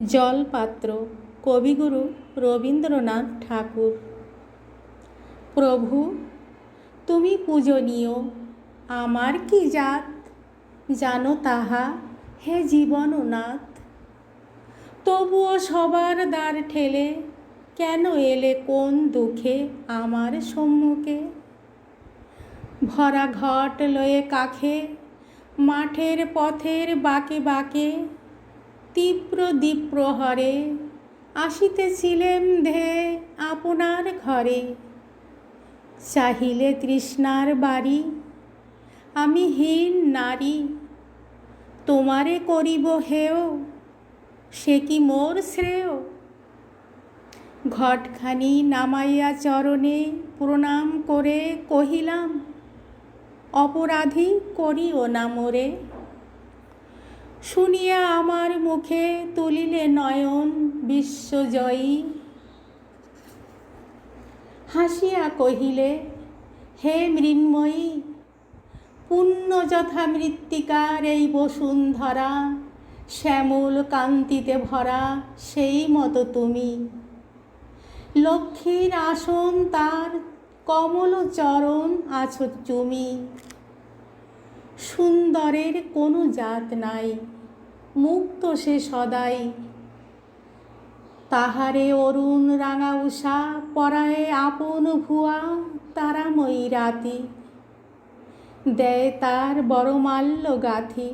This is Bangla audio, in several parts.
জলপাত্র, কবিগুরু রবীন্দ্রনাথ ঠাকুর। প্রভু, তুমি পূজনীয়, আমার কি জাত? জানো তাহা হে জীবননাথ। তবুও সবার দ্বার ঠেলে কেন এলে কোন দুঃখে আমার সম্মুখে? ভরা ঘট লয়ে কাখে, মাঠের পথের বাঁকে বাঁকে তীব্র দ্বীপ্রহরে আসিতেছিলেম ধে আপনার ঘরে। চাহিলে তৃষ্ণার বাড়ি, আমি হীন নারী, তোমারে করিব হেও সে কি মোর শ্রেয়? ঘটখানি নামাইয়া চরণে প্রণাম করে কহিলাম, অপরাধী করিও না মোরে। শুনিয়া আমার মুখে তুলিলে নয়ন বিশ্বজয়ী। হাসিয়া কহিলে, হে মৃন্ময়ী পুণ্য যথা মৃত্তিকার এই বসুন্ধরা, শ্যামল কান্তিতে ভরা সেই মতো তুমি। লক্ষ্মীর আসন তার কমল চরণ আছো তুমি। সুন্দরের কোনো জাত নাই। মুক্ত সে সদাই। তাহারে অরুণ রাঙা উষা, পরায়ে আপন ভুয়া, তারাময়ী রাতি। দেয় তার বড়মাল্য গাথি।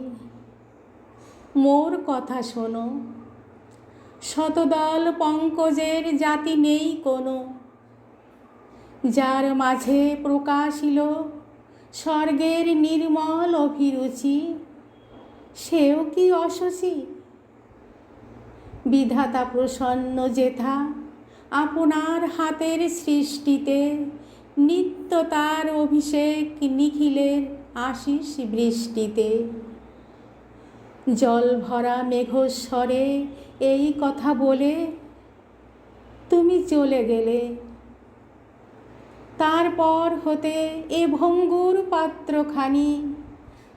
মোর কথা শোনো, শতদল পঙ্কজের জাতি নেই কোনো। যার মাঝে প্রকাশিল স্বর্গের নির্মল অভিরুচি সেও কি অসচি বিধাতা প্রসন্ন যেথা, আপনার হাতের সৃষ্টিতে নিত্য তার অভিষেক নিখিলের আশিস বৃষ্টিতে। জল ভরা মেঘস্বরে এই কথা বলে তুমি চলে গেলে। তারপর হতে এ ভঙ্গুর পাত্রখানি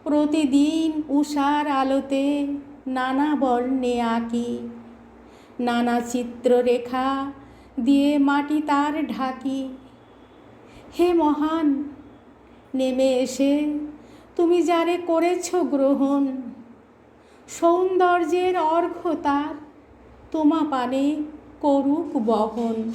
প্রতিদিন উষার আলোতে নানা বর্ণে আঁকি। নানা চিত্ররেখা দিয়ে মাটি তার ঢাকি। হে মহান, নেমে এসে তুমি যারে করেছ গ্রহণ, সৌন্দর্যের অর্ঘ্য তার, তোমা পানে করুক বহন।